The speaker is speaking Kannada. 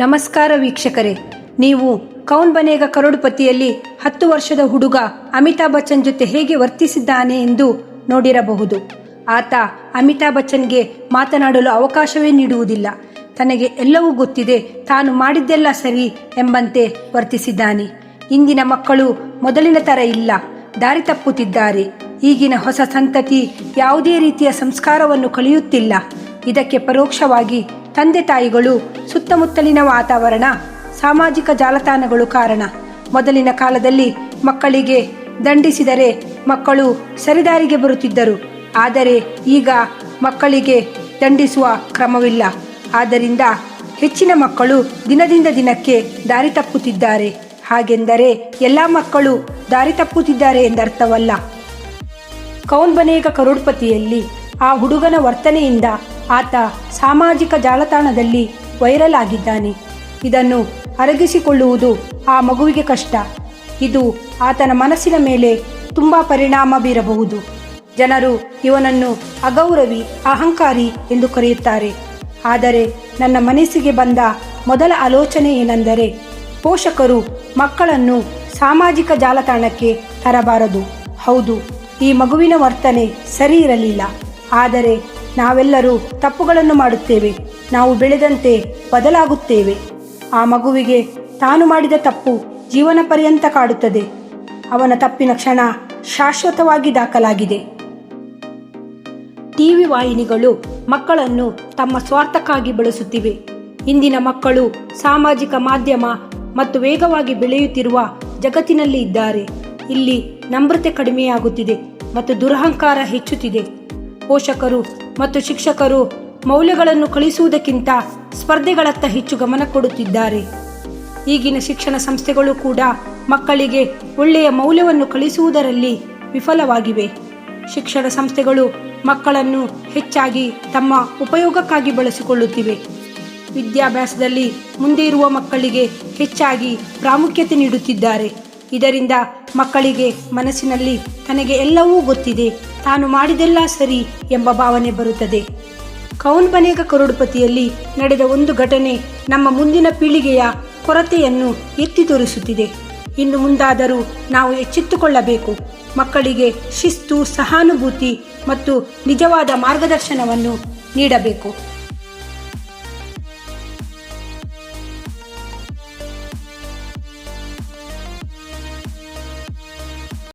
ನಮಸ್ಕಾರ ವೀಕ್ಷಕರೇ. ನೀವು ಕೌನ್ ಬನೇಗ ಕರೋಡುಪತಿಯಲ್ಲಿ ಹತ್ತು ವರ್ಷದ ಹುಡುಗ ಅಮಿತಾಬ್ ಬಚ್ಚನ್ ಜೊತೆ ಹೇಗೆ ವರ್ತಿಸಿದ್ದಾನೆ ಎಂದು ನೋಡಿರಬಹುದು. ಆತ ಅಮಿತಾಬ್ ಬಚ್ಚನ್ಗೆ ಮಾತನಾಡಲು ಅವಕಾಶವೇ ನೀಡುವುದಿಲ್ಲ. ತನಗೆ ಎಲ್ಲವೂ ಗೊತ್ತಿದೆ, ತಾನು ಮಾಡಿದ್ದೆಲ್ಲ ಸರಿ ಎಂಬಂತೆ ವರ್ತಿಸಿದ್ದಾನೆ. ಇಂದಿನ ಮಕ್ಕಳು ಮೊದಲಿನ ತರ ಇಲ್ಲ, ದಾರಿ ತಪ್ಪುತ್ತಿದ್ದಾರೆ. ಈಗಿನ ಹೊಸ ಸಂತತಿ ಯಾವುದೇ ರೀತಿಯ ಸಂಸ್ಕಾರವನ್ನು ಕಲಿಯುತ್ತಿಲ್ಲ. ಇದಕ್ಕೆ ಪರೋಕ್ಷವಾಗಿ ತಂದೆ ತಾಯಿಗಳು, ಸುತ್ತಮುತ್ತಲಿನ ವಾತಾವರಣ, ಸಾಮಾಜಿಕ ಜಾಲತಾಣಗಳು ಕಾರಣ. ಮೊದಲಿನ ಕಾಲದಲ್ಲಿ ಮಕ್ಕಳಿಗೆ ದಂಡಿಸಿದರೆ ಮಕ್ಕಳು ಸರಿದಾರಿಗೆ ಬರುತ್ತಿದ್ದರು. ಆದರೆ ಈಗ ಮಕ್ಕಳಿಗೆ ದಂಡಿಸುವ ಕ್ರಮವಿಲ್ಲ. ಆದ್ದರಿಂದ ಹೆಚ್ಚಿನ ಮಕ್ಕಳು ದಿನದಿಂದ ದಿನಕ್ಕೆ ದಾರಿ ತಪ್ಪುತ್ತಿದ್ದಾರೆ. ಹಾಗೆಂದರೆ ಎಲ್ಲ ಮಕ್ಕಳು ದಾರಿ ತಪ್ಪುತ್ತಿದ್ದಾರೆ ಎಂದರ್ಥವಲ್ಲ. ಕೌನ್ ಬನೇಗ ಕರೋಡ್ಪತಿಯಲ್ಲಿ ಆ ಹುಡುಗನ ವರ್ತನೆಯಿಂದ ಆತ ಸಾಮಾಜಿಕ ಜಾಲತಾಣದಲ್ಲಿ ವೈರಲ್ ಆಗಿದ್ದಾನೆ. ಇದನ್ನು ಅರಗಿಸಿಕೊಳ್ಳುವುದು ಆ ಮಗುವಿಗೆ ಕಷ್ಟ. ಇದು ಆತನ ಮನಸ್ಸಿನ ಮೇಲೆ ತುಂಬ ಪರಿಣಾಮ ಬೀರಬಹುದು. ಜನರು ಇವನನ್ನು ಅಗೌರವಿ, ಅಹಂಕಾರಿ ಎಂದು ಕರೆಯುತ್ತಾರೆ. ಆದರೆ ನನ್ನ ಮನಸ್ಸಿಗೆ ಬಂದ ಮೊದಲ ಆಲೋಚನೆ ಏನೆಂದರೆ, ಪೋಷಕರು ಮಕ್ಕಳನ್ನು ಸಾಮಾಜಿಕ ಜಾಲತಾಣಕ್ಕೆ ತರಬಾರದು. ಹೌದು, ಈ ಮಗುವಿನ ವರ್ತನೆ ಸರಿ ಇರಲಿಲ್ಲ. ಆದರೆ ನಾವೆಲ್ಲರೂ ತಪ್ಪುಗಳನ್ನು ಮಾಡುತ್ತೇವೆ. ನಾವು ಬೆಳೆದಂತೆ ಬದಲಾಗುತ್ತೇವೆ. ಆ ಮಗುವಿಗೆ ತಾನು ಮಾಡಿದ ತಪ್ಪು ಜೀವನ ಪರ್ಯಂತ ಕಾಡುತ್ತದೆ. ಅವನ ತಪ್ಪಿನ ಕ್ಷಣ ಶಾಶ್ವತವಾಗಿ ದಾಖಲಾಗಿದೆ. ಟಿವಿ ವಾಹಿನಿಗಳು ಮಕ್ಕಳನ್ನು ತಮ್ಮ ಸ್ವಾರ್ಥಕ್ಕಾಗಿ ಬಳಸುತ್ತಿವೆ. ಇಂದಿನ ಮಕ್ಕಳು ಸಾಮಾಜಿಕ ಮಾಧ್ಯಮ ಮತ್ತು ವೇಗವಾಗಿ ಬೆಳೆಯುತ್ತಿರುವ ಜಗತ್ತಿನಲ್ಲಿ ಇದ್ದಾರೆ. ಇಲ್ಲಿ ನಮ್ರತೆ ಕಡಿಮೆಯಾಗುತ್ತಿದೆ ಮತ್ತು ದುರಹಂಕಾರ ಹೆಚ್ಚುತ್ತಿದೆ. ಪೋಷಕರು ಮತ್ತು ಶಿಕ್ಷಕರು ಮೌಲ್ಯಗಳನ್ನು ಕಳಿಸುವುದಕ್ಕಿಂತ ಸ್ಪರ್ಧೆಗಳತ್ತ ಹೆಚ್ಚು ಗಮನ ಕೊಡುತ್ತಿದ್ದಾರೆ. ಈಗಿನ ಶಿಕ್ಷಣ ಸಂಸ್ಥೆಗಳು ಕೂಡ ಮಕ್ಕಳಿಗೆ ಒಳ್ಳೆಯ ಮೌಲ್ಯವನ್ನು ಕಳಿಸುವುದರಲ್ಲಿ ವಿಫಲವಾಗಿವೆ. ಶಿಕ್ಷಣ ಸಂಸ್ಥೆಗಳು ಮಕ್ಕಳನ್ನು ಹೆಚ್ಚಾಗಿ ತಮ್ಮ ಉಪಯೋಗಕ್ಕಾಗಿ ಬಳಸಿಕೊಳ್ಳುತ್ತಿವೆ. ವಿದ್ಯಾಭ್ಯಾಸದಲ್ಲಿ ಮುಂದೆ ಇರುವ ಮಕ್ಕಳಿಗೆ ಹೆಚ್ಚಾಗಿ ಪ್ರಾಮುಖ್ಯತೆ ನೀಡುತ್ತಿದ್ದಾರೆ. ಇದರಿಂದ ಮಕ್ಕಳಿಗೆ ಮನಸ್ಸಿನಲ್ಲಿ ತನಗೆ ಎಲ್ಲವೂ ಗೊತ್ತಿದೆ. ತಾನು ಮಾಡಿದೆಲ್ಲ ಸರಿ ಎಂಬ ಭಾವನೆ ಬರುತ್ತದೆ. ಕೌನ್ ಬನೇಗ ಕರೋಡ್ಪತಿಯಲ್ಲಿ ನಡೆದ ಒಂದು ಘಟನೆ ನಮ್ಮ ಮುಂದಿನ ಪೀಳಿಗೆಯ ಕೊರತೆಯನ್ನು ಎತ್ತಿ ತೋರಿಸುತ್ತಿದೆ. ಇನ್ನು ಮುಂದಾದರೂ ನಾವು ಎಚ್ಚೆತ್ತುಕೊಳ್ಳಬೇಕು. ಮಕ್ಕಳಿಗೆ ಶಿಸ್ತು, ಸಹಾನುಭೂತಿ ಮತ್ತು ನಿಜವಾದ ಮಾರ್ಗದರ್ಶನವನ್ನು ನೀಡಬೇಕು.